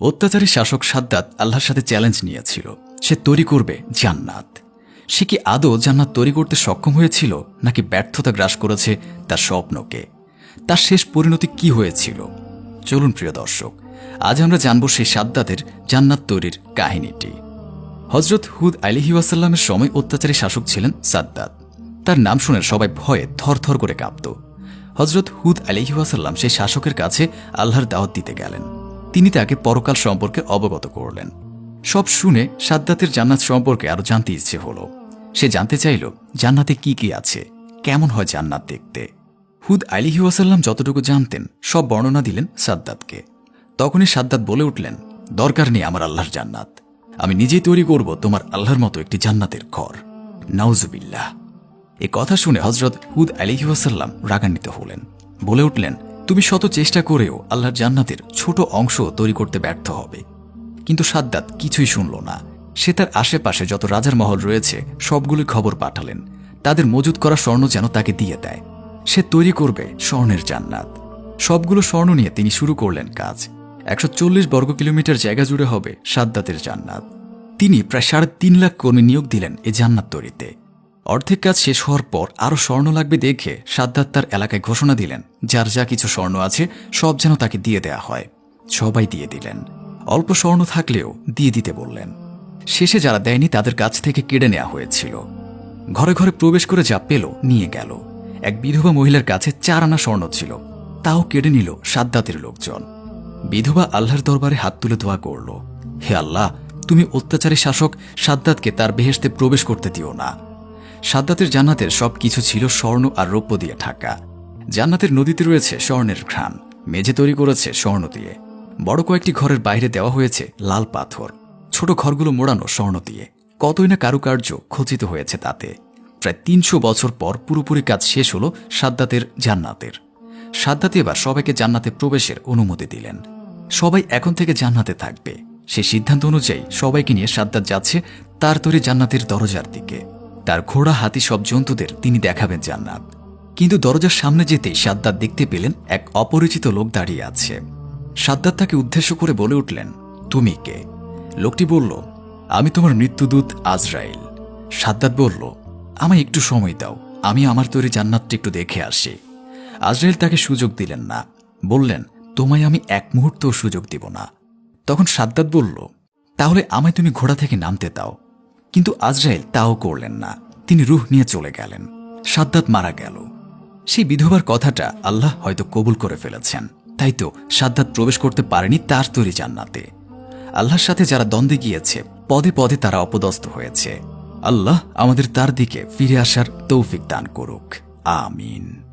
অত্যাচারী শাসক সাদ্দাত আল্লাহর সাথে চ্যালেঞ্জ নিয়েছিল। সে তৈরি করবে জান্নাত। সে কি আদৌ জান্নাত তৈরি করতে সক্ষম হয়েছিল, নাকি ব্যর্থতা গ্রাস করেছে তার স্বপ্নকে? তার শেষ পরিণতি কি হয়েছিল? চলুন প্রিয় দর্শক, আজ আমরা জানব সেই সাদ্দাতের জান্নাত তৈরির কাহিনীটি। হজরত হুদ আলিহি ওয়াসাল্লামের সময় অত্যাচারী শাসক ছিলেন সাদ্দাত। তার নাম শুনে সবাই ভয়ে থরথর করে কাঁপত। হজরত হুদ আলিহি ওয়াসাল্লাম সেই শাসকের কাছে আল্লাহর দাওয়াত দিতে গেলেন। তিনি তাকে পরকাল সম্পর্কে অবগত করলেন। সব শুনে সাদ্দাতের জান্নাত সম্পর্কে আরও জানতে ইচ্ছে হলো। সে জানতে চাইল, জান্নাতে কি কি আছে? কেমন হয় জান্নাত দেখতে? হুদ আলিহি যতটুকু জানতেন, সব বর্ণনা দিলেন সাদ্দাতকে। তখনই সাদ্দাত বলে উঠলেন, দরকার নেই আমার আল্লাহর জান্নাত। আমি নিজেই তৈরি করব তোমার আল্লাহর মতো একটি জান্নাতের ঘর। নাউজুবিল্লাহ। এ কথা শুনে হজরত হুদ আলিহি রাগান্বিত হলেন। বলে উঠলেন তুমি শত চেষ্টা করেও আল্লাহর জান্নাতের ছোট অংশ তৈরি করতে ব্যর্থ হবে। কিন্তু সাদ্দাত কিছুই শুনল না। সে তার আশেপাশে যত রাজার মহল রয়েছে সবগুলি খবর পাঠালেন। তাদের মজুদ করা স্বর্ণ যেন তাকে দিয়ে দেয়। সে তৈরি করবে স্বর্ণের জান্নাত। সবগুলো স্বর্ণ নিয়ে তিনি শুরু করলেন কাজ। একশো চল্লিশ বর্গ কিলোমিটার জায়গা জুড়ে হবে সাদ্দাতের জান্নাত। তিনি প্রায় সাড়ে তিন লাখ কর্মী নিয়োগ দিলেন এই জান্নাত তৈরিতে। অর্ধেক কাজ শেষ হওয়ার পর আরও স্বর্ণ লাগবে দেখে সাদ্দাত তার এলাকায় ঘোষণা দিলেন, যার যা কিছু স্বর্ণ আছে, সব যেন তাকে দিয়ে দেয়া হয়। সবাই দিয়ে দিলেন। অল্প স্বর্ণ থাকলেও দিয়ে দিতে বললেন। শেষে যারা দেয়নি তাদের কাছ থেকে কেড়ে নেওয়া হয়েছিল। ঘরে ঘরে প্রবেশ করে যা পেল নিয়ে গেল। এক বিধবা মহিলার কাছে চার আনা স্বর্ণ ছিল। তাও কেড়ে নিল সাদ্দাতের লোকজন। বিধবা আল্লাহর দরবারে হাত তুলে দোয়া করল, হে আল্লাহ, তুমি অত্যাচারী শাসক সাদ্দাতকে তার বেহেশতে প্রবেশ করতে দিও না। সাদ্দাতের জান্নাতের সব কিছু ছিল স্বর্ণ আর রৌপ্য দিয়ে ঢাকা। জান্নাতের নদীতে রয়েছে স্বর্ণের ঘ্রাণ। মেঝে তৈরি করেছে স্বর্ণ দিয়ে। বড় কয়েকটি ঘরের বাইরে দেওয়া হয়েছে লাল পাথর। ছোট ঘরগুলো মোড়ানো স্বর্ণ দিয়ে। কতই না কারুকার্য খচিত হয়েছে তাতে। প্রায় তিনশো বছর পর পুরোপুরি কাজ শেষ হলো সাদ্দাতের জান্নাতের। সাদ্দাতে এবার সবাইকে জান্নাতে প্রবেশের অনুমতি দিলেন। সবাই এখন থেকে জান্নাতে থাকবে। সে সিদ্ধান্ত অনুযায়ী সবাইকে নিয়ে সাদ্দাত যাচ্ছে তার তৈরি জান্নাতের দরজার দিকে। তার ঘোড়া হাতি সব জন্তুদের তিনি দেখাবেন জান্নাত। কিন্তু দরজার সামনে যেতেই সাদ্দাত দেখতে পেলেন এক অপরিচিত লোক দাঁড়িয়ে আছে। সাদ্দাত তাকে উদ্দেশ্য করে বলে উঠলেন, তুমি কে? লোকটি বলল, আমি তোমার মৃত্যুদূত আজরাইল। সাদ্দাত বলল, আমায় একটু সময় দাও, আমি আমার তৈরি জান্নাতটি একটু দেখে আসি। আজরাইল তাকে সুযোগ দিলেন না। বললেন, তোমায় আমি এক মুহূর্তও সুযোগ দিব না। তখন সাদ্দাত বলল, তাহলে আমায় তুমি ঘোড়া থেকে নামতে দাও। কিন্তু আজরাইল তাও করলেন না। তিনি রুহ নিয়ে চলে গেলেন। সাদ্দাত মারা গেল। সেই বিধবার কথাটা আল্লাহ হয়তো কবুল করে ফেলেছেন। তাই তো সাদ্দাত প্রবেশ করতে পারেনি তার তৈরি জান্নাতে। আল্লাহর সাথে যারা দ্বন্দ্বে গিয়েছে, পদে পদে তারা অপদস্থ হয়েছে। আল্লাহ আমাদের তার দিকে ফিরে আসার তৌফিক দান করুক। আমিন।